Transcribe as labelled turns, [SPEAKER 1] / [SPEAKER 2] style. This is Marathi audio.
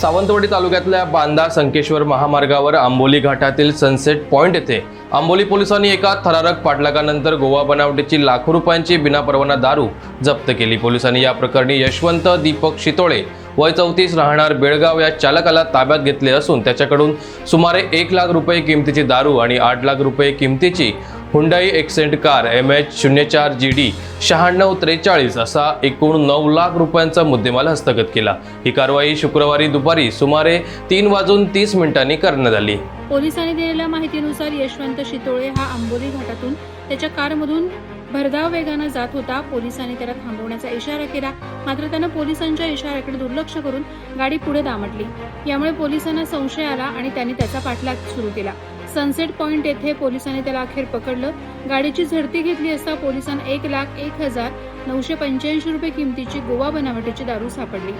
[SPEAKER 1] सावंतवाडी तालुक्यातल्या बांदा संकेश्वर महामार्गावर आंबोली घाटातील सनसेट पॉइंट येथे आंबोली पोलिसांनी एका थरारक पाठलागानंतर गोवा बनावटीची लाखो रुपयांची बिनापरवाना दारू जप्त केली. पोलिसांनी या प्रकरणी यशवंत दीपक शितोळे वय चौतीस राहणार बेळगाव या चालकाला ताब्यात घेतले असून त्याच्याकडून सुमारे एक लाख रुपये किमतीची दारू आणि आठ लाख रुपये किमतीची Hyundai Accent car M H शून्य चार जी डी शहाण्णव त्रेचाळीस असा एकूण नऊ लाख रुपयांचा मुद्देमाल हस्तगत केला. ही कारवाई शुक्रवारी दुपारी सुमारे तीन वाजून तीस मिनिटांनी करण्यात आली.
[SPEAKER 2] पोलिसांनी दिलेल्या माहितीनुसार यशवंत शितोळे हा आंबोली घाटातून त्याच्या कारमधून भरधाव वेगानं जात होता. पोलिसांनी त्याला थांबवण्याचा इशारा केला. मात्र त्यानं पोलिसांच्या इशाऱ्याकडे दुर्लक्ष करून गाडी पुढे दामटली. यामुळे पोलिसांना संशय आला आणि त्यांनी त्याचा पाठलाग सुरू केला. सनसेट पॉइंट येथे पोलिसांनी त्याला अखेर पकडलं. गाडीची झडती घेतली असता पोलिसांना एक लाख एक हजार नऊशे पंच्याऐंशी रुपये किमतीची गोवा बनावटीची दारू सापडली.